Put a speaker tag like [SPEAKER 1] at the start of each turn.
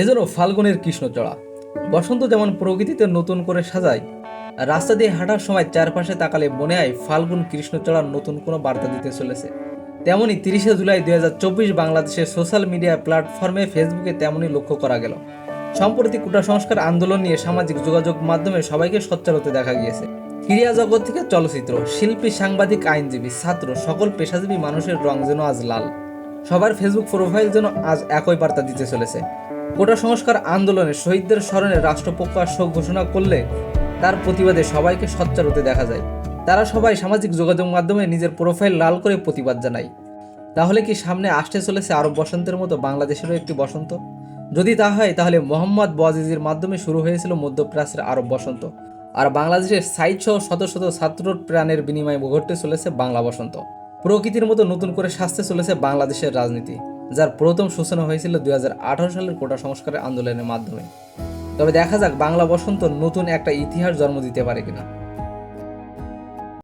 [SPEAKER 1] এজন্য ফাল্গুনের কৃষ্ণচড়া। বসন্ত যেমন প্রকৃতিতে নতুন করে সাজায়, রাস্তা দিয়ে হাঁটার সময় চারপাশে তাকালে মনে হয় ফাল্গুন কৃষ্ণচড়ার নতুন কোনো বার্তা দিতে চলেছে। তেমনই তিরিশে জুলাই দুই হাজার চব্বিশ বাংলাদেশের সোশ্যাল মিডিয়া প্ল্যাটফর্মে ফেসবুকে তেমনই লক্ষ্য করা গেল। সম্প্রতি কোটা সংস্কার আন্দোলন নিয়ে সামাজিক যোগাযোগ মাধ্যমে সবাইকে সচ্চার হতে দেখা গিয়েছে। ক্রীড়া জগৎ থেকে চলচ্চিত্র, শিল্পী, সাংবাদিক, আইনজীবী, ছাত্র, সকল পেশাজীবী মানুষের রং যেন আজ লাল। সবার ফেসবুক প্রোফাইল যেন আজ একই বার্তা দিতে চলেছে। কোটা সংস্কার আন্দোলনে শহীদদের স্মরণে রাষ্ট্রপক্ষ আর শোক ঘোষণা করলে তার প্রতিবাদে সবাইকে সোচ্চার হতে দেখা যায়। তারা সবাই সামাজিক যোগাযোগ মাধ্যমে নিজের প্রোফাইল লাল করে প্রতিবাদ জানায়। তাহলে কি সামনে আসতে চলেছে আরব বসন্তের মতো বাংলাদেশেরও একটি বসন্ত? যদি তা হয়, তাহলে মোহাম্মদ বজিজির মাধ্যমে শুরু হয়েছিল মধ্যপ্রাচ্যের আরব বসন্ত। আর বাংলাদেশের সাইট সহ শত শত ছাত্রর প্রাণের বিনিময়ে ঘটতে চলেছে বাংলা বসন্ত। প্রকৃতির মতো নতুন করে সাজতে চলেছে বাংলাদেশের রাজনীতি। যার প্রথম সূচনা হয়েছিল দুই হাজার আঠারো সালের কোটা সংস্কারের আন্দোলনের মাধ্যমে। তবে দেখা যাক বাংলা বসন্ত নতুন একটা ইতিহাস জন্ম দিতে পারে কিনা।